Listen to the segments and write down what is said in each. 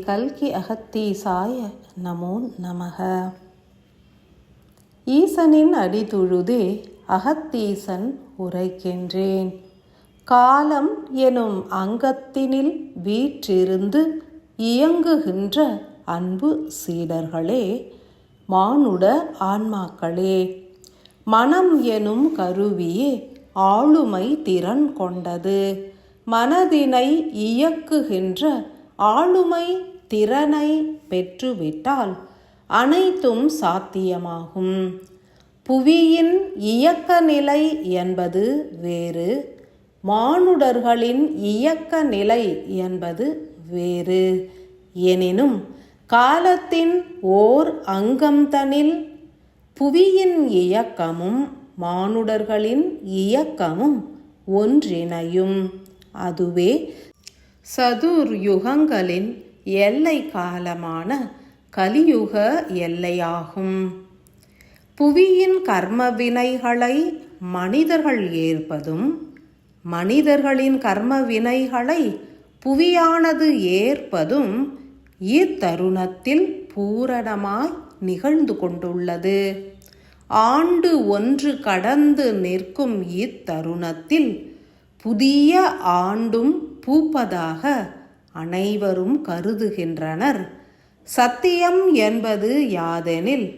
கல்கி அகத்தீசாய நமோ நமக. ஈசனின் அடிதுழுதே அகத்தீசன் உரைக்கின்றேன். காலம் எனும் அங்கத்தினில் வீற்றிருந்து இயங்குகின்ற அன்பு சீடர்களே மானுட ஆன்மாக்களே மனம் எனும் கருவியே ஆளுமை திறன் கொண்டது. மனதினை இயக்குகின்ற ஆளுமை திறனை பெற்றுவிட்டால் அனைத்தும் சாத்தியமாகும். புவியின் இயக்க நிலை என்பது வேறு மானுடர்களின் இயக்க நிலை என்பது வேறு. எனினும் காலத்தின் ஓர் அங்கம்தனில் புவியின் இயக்கமும் மானுடர்களின் இயக்கமும் ஒன்றிணையும். அதுவே சதுர் யுகங்களின் எல்லை காலமான கலியுக எல்லையாகும். புவியின் கர்ம வினைகளை மனிதர்கள் ஏற்பதும் மனிதர்களின் கர்ம வினைகளை புவியானது ஏற்பதும் இத்தருணத்தில் பூரணமாய் நிகழ்ந்து கொண்டுள்ளது. ஆண்டு ஒன்று கடந்து நிற்கும் இத்தருணத்தில் புதிய ஆண்டும் பூப்பதாக அனைவரும் கருதுகின்றனர். சத்தியம் என்பது யாதெனில்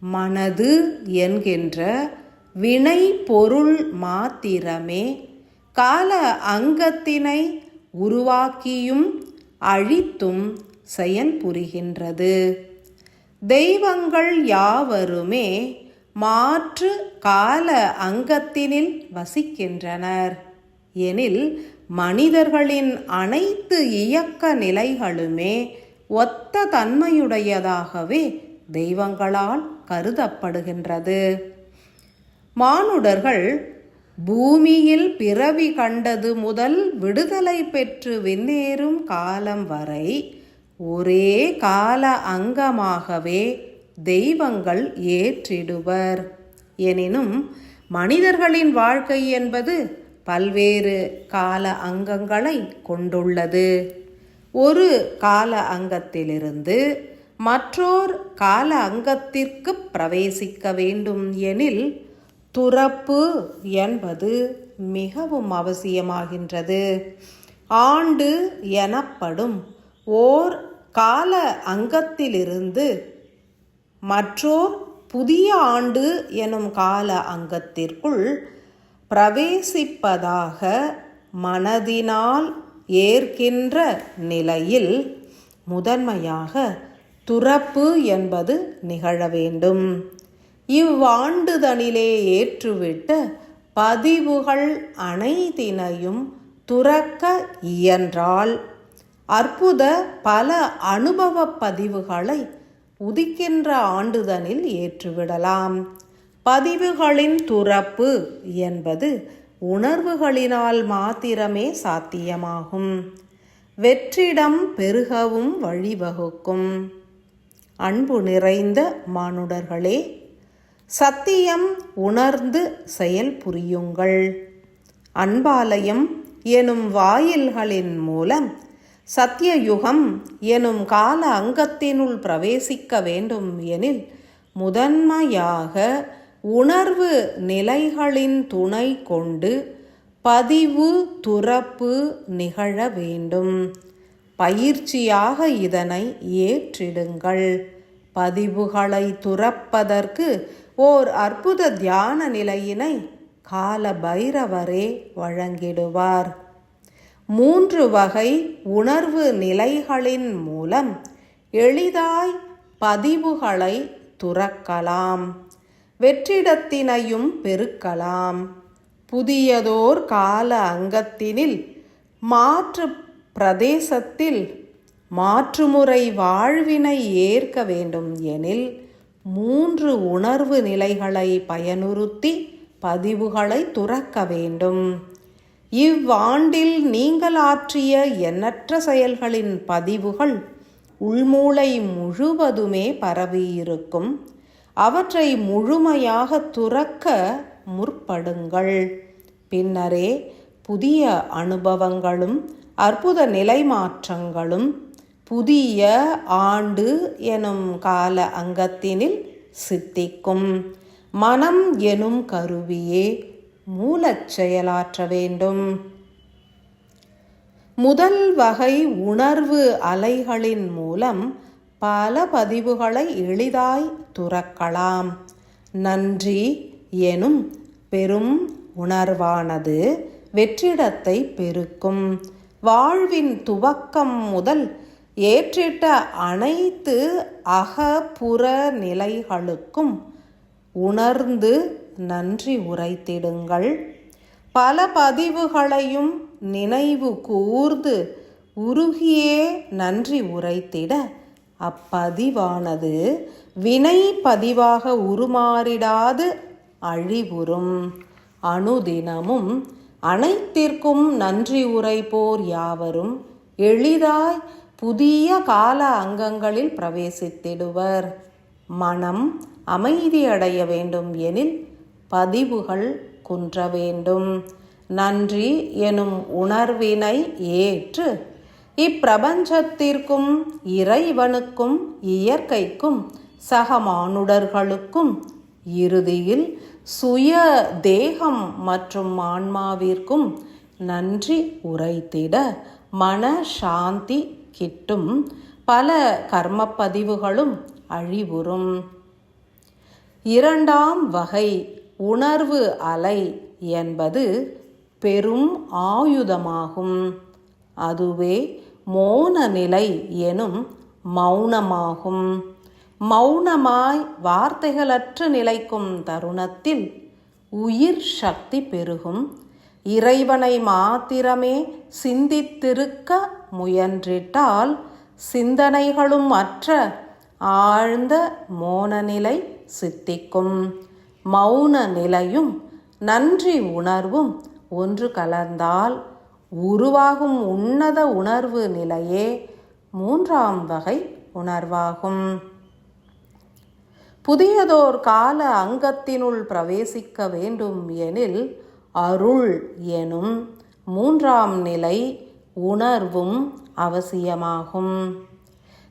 மனது என்கின்ற வினை பொருள் மாத்திரமே. கால அங்கத்தினை உருவாக்கியும் அழித்தும் செயல்புரிகின்றது தெய்வங்கள் யாவருமே மாற்று கால அங்கத்தினில் வசிக்கின்றனர். எனில் மனிதர்களின் அனைத்து இயக்க நிலைகளுமே ஒத்த தன்மையுடையதாகவே தெய்வங்களால் கருதப்படுகின்றது. மானுடர்கள் பூமியில் பிறவி கண்டது முதல் விடுதலை பெற்று விண்ணேறும் காலம் வரை ஒரே கால அங்கமாகவே தெய்வங்கள் ஏற்றிடுவர். எனினும் மனிதர்களின் வாழ்க்கை என்பது பல்வேறு கால அங்கங்களை கொண்டுள்ளது. ஒரு கால அங்கத்திலிருந்து மற்றோர் கால அங்கத்திற்கு பிரவேசிக்க வேண்டும் எனில் துறப்பு என்பது மிகவும் அவசியமாகின்றது. ஆண்டு எனப்படும் ஓர் கால அங்கத்திலிருந்து மற்றோர் புதிய ஆண்டு எனும் கால அங்கத்திற்குள் பிரவேசிப்பதாக மனதினால் ஏற்கின்ற நிலையில் முதன்மையாக துறப்பு என்பது நிகழ வேண்டும். இவ்வாண்டுதனிலே ஏற்றுவிட்ட பதிவுகள் அனைத்தினையும் துறக்க இயன்றால் அற்புத பல அனுபவ பதிவுகளை உதிக்கின்ற ஆண்டுதனில் ஏற்றுவிடலாம். பதிவுகளின் துறப்பு என்பது உணர்வுகளினால் மாத்திரமே சாத்தியமாகும். வெற்றிடம் பெருகவும் வழிவகுக்கும். அன்பு நிறைந்த மானுடர்களே சத்தியம் உணர்ந்து செயல் புரியுங்கள். அன்பாலயம் எனும் வாயில்களின் மூலம் சத்தியயுகம் எனும் கால அங்கத்தினுள் பிரவேசிக்க வேண்டும் எனில் முதன்மையாக உணர்வு நிலைகளின் துணை கொண்டு பதிவு துறப்பு நிகழ வேண்டும். பயிற்சியாக இதனை ஏற்றிடுங்கள். பதிவுகளை துறப்பதற்கு ஓர் அற்புத தியான நிலையினை கால பைரவரே வழங்கிடுவார். மூன்று வகை உணர்வு நிலைகளின் மூலம் எளிதாய் பதிவுகளை துறக்கலாம். வெற்றிடத்தினையும் பெருக்கலாம். புதியதோர் கால அங்கத்தினில் மாற்று பிரதேசத்தில் மாற்றுமுறை வாழ்வினை ஏற்க வேண்டும் எனில் மூன்று உணர்வு நிலைகளை பயனுறுத்தி பதிவுகளை துறக்க வேண்டும். இவ்வாண்டில் நீங்கள் ஆற்றிய எண்ணற்ற செயல்களின் பதிவுகள் உள்மூளை முழுவதுமே பரவியிருக்கும். அவற்றை முழுமையாக துறக்க முற்படுங்கள். பின்னரே புதிய அனுபவங்களும் அற்புத நிலை மாற்றங்களும் புதிய ஆண்டு எனும் கால அங்கத்தினில் சித்திக்கும். மனம் எனும் கருவியே மூலச் செயலாற்ற வேண்டும். முதல் வகை உணர்வு அலைகளின் மூலம் பல பதிவுகளை எளிதாய் துறக்கலாம். நன்றி எனும் பெரும் உணர்வானது வெற்றிடத்தை பெருக்கும். வாழ்வின் துவக்கம் முதல் ஏற்றிட்ட அனைத்து அகப்புற நிலைகளுக்கும் உணர்ந்து நன்றி உரைத்திடுங்கள். பல பதிவுகளையும் நினைவு கூர்ந்து உருகியே நன்றி உரைத்திட அப்பதிவானது வினை பதிவாக உருமாறிடாது அழிவுறும். அணுதினமும் அனைத்திற்கும் நன்றி உரைப்போர் யாவரும் எளிதாய் புதிய கால அங்கங்களில் பிரவேசித்திடுவர். மனம் அமைதியடைய வேண்டும் எனில் பதிவுகள் குன்ற வேண்டும். நன்றி எனும் உணர்வினை ஏற்று இப்பிரபஞ்சத்திற்கும் இறைவனுக்கும் இயற்கைக்கும் சகமானுடர்களுக்கும் இறுதியில் சுய தேகம் மற்றும் ஆன்மாவிற்கும் நன்றி உரைத்திட மன சாந்தி கிட்டும் பல கர்மப்பதிவுகளும் அழிவுறும். இரண்டாம் வகை உணர்வு அலை என்பது பெரும் ஆயுதமாகும். அதுவே மோன நிலை எனும் மௌனமாகும். மௌனமாய் வார்த்தைகளற்று நிலைக்கும் தருணத்தில் உயிர் சக்தி பெருகும். இறைவனை மாத்திரமே சிந்தித்திருக்க முயன்றிட்டால் சிந்தனைகளும் அற்ற ஆழ்ந்த மோனநிலை சித்திக்கும். மௌன நிலையும் நன்றி உணர்வும் ஒன்று கலந்தால் உருவாகும் உன்னத உணர்வு நிலையே மூன்றாம் வகை உணர்வாகும். புதியதோர் கால அங்கத்தினுள் பிரவேசிக்க வேண்டும் எனில் அருள் எனும் மூன்றாம் நிலை உணர்வும் அவசியமாகும்.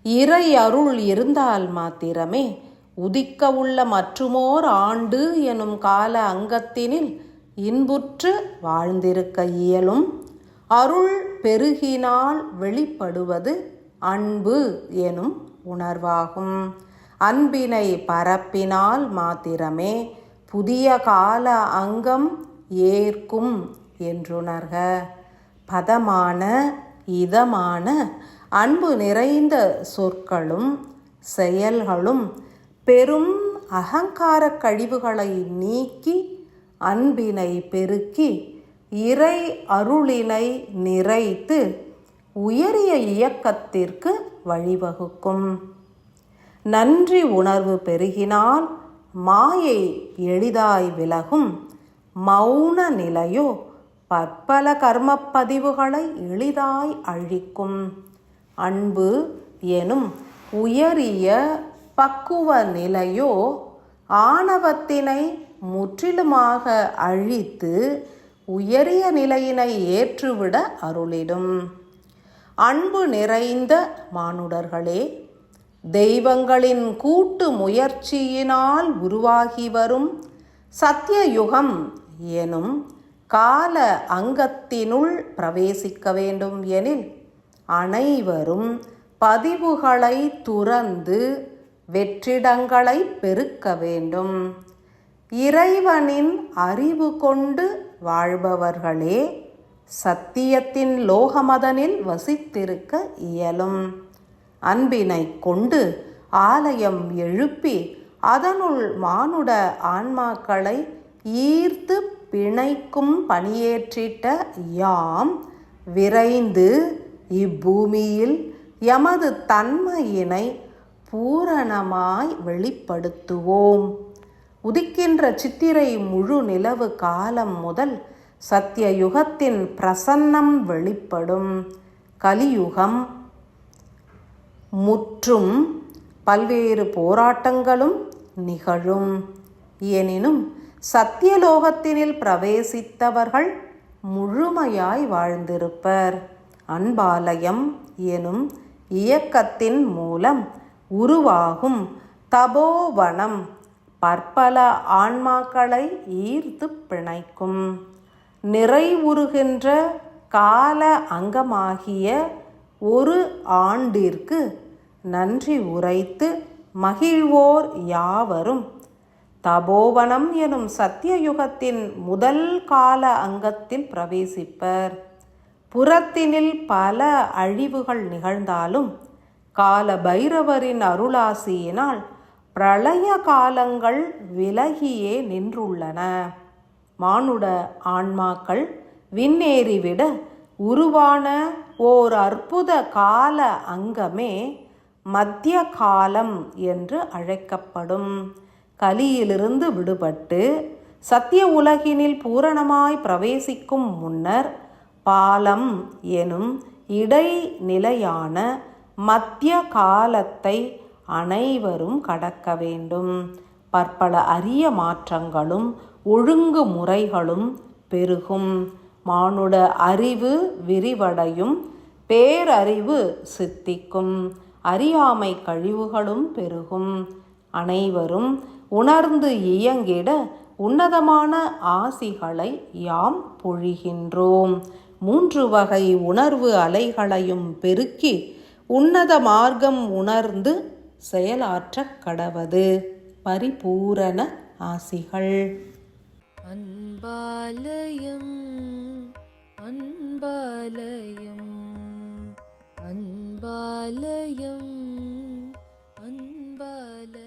இறை அருள் இருந்தால் மாத்திரமே உதிக்க உள்ள மற்றுமோர் ஆண்டு எனும் கால அங்கத்தினில் இன்புற்று வாழ்ந்திருக்க இயலும். அருள் பெருகினால் வெளிப்படுவது அன்பு எனும் உணர்வாகும். அன்பினை பரப்பினால் மாத்திரமே புதிய கால அங்கம் ஏற்கும் என்றுணர்க. பதமான இதமான அன்பு நிறைந்த சொற்களும் செயல்களும் பெரும் அகங்கார கழிவுகளை நீக்கி அன்பினை பெருக்கி இறை அருளினை நிறைத்து உயரிய இயக்கத்திற்கு வழிவகுக்கும். நன்றி உணர்வு பெருகினால் மாயை எளிதாய் விலகும். மௌன நிலையோ பற்பல கர்மப்பதிவுகளை எளிதாய் அழிக்கும். அன்பு எனும் உயரிய பக்குவ நிலையோ ஆணவத்தினை முற்றிலுமாக அழித்து உயரிய நிலையினை ஏற்றுவிட அருளிடும். அன்பு நிறைந்த மானுடர்களே தெய்வங்களின் கூட்டு முயற்சியினால் உருவாகி வரும் சத்தியயுகம் எனும் கால அங்கத்தினுள் பிரவேசிக்க வேண்டும் எனில் அனைவரும் பதிவுகளை துறந்து வெற்றிடங்களை பெருக்க வேண்டும். இறைவனின் அறிவு கொண்டு வாழ்பவர்களே சத்தியத்தின் லோகமதனில் வசித்திருக்க இயலும். அன்பினை கொண்டு ஆலயம் எழுப்பி அதனுள் மானுட ஆன்மாக்களை ஈர்த்து பிணைக்கும் பணியேற்றிட்ட யாம் விரைந்து இப்பூமியில் எமது தன்மையினை பூரணமாய் வெளிப்படுத்துவோம். உதிக்கின்ற சித்திரை முழு நிலவு காலம் முதல் சத்தியயுகத்தின் பிரசன்னம் வெளிப்படும். கலியுகம் முற்றும் பல்வேறு போராட்டங்களும் நிகழும். எனினும் சத்தியலோகத்தினில் பிரவேசித்தவர்கள் முழுமையாய் வாழ்ந்திருப்பர். அன்பாலயம் எனும் இயக்கத்தின் மூலம் உருவாகும் தபோவனம் பற்பல ஆன்மாக்களை ஈர்த்து பிணைக்கும். நிறைவுறுகின்ற கால அங்கமாகிய ஒரு ஆண்டிற்கு நன்றி உரைத்து மகிழ்வோர் யாவரும். தபோவனம் எனும் சத்தியயுகத்தின் முதல் கால அங்கத்தில் பிரவேசிப்பர். புறத்தினில் பல அழிவுகள் நிகழ்ந்தாலும் கால பைரவரின் அருளாசியினால் பிரளய காலங்கள் விலகியே நின்றுள்ளன. மானுட ஆன்மாக்கள் விண்ணேறிவிட உருவான ஓர் அற்புத கால அங்கமே மத்திய காலம் என்று அழைக்கப்படும். கலியிலிருந்து விடுபட்டு சத்திய உலகினில் பூரணமாய் பிரவேசிக்கும் முன்னர் பாலம் எனும் இடைநிலையான மத்திய காலத்தை அனைவரும் கடக்க வேண்டும். பற்பல அரிய மாற்றங்களும் ஒழுங்கு முறைகளும் பெருகும். மானுட அறிவு விரிவடையும் பேரறிவு சித்திக்கும். அறியாமை கழிவுகளும் பெருகும். அனைவரும் உணர்ந்து இயங்கிட உன்னதமான ஆசிகளை யாம் பொழிகின்றோம். மூன்று வகை உணர்வு அலைகளையும் பெருக்கி உன்னத மார்க்கம் உணர்ந்து செயலாற்றக் கடவது பரிபூரண ஆசிகள். அன்பாலயம் அன்பாலயம் அன்பாலயம் அன்பாலயம்.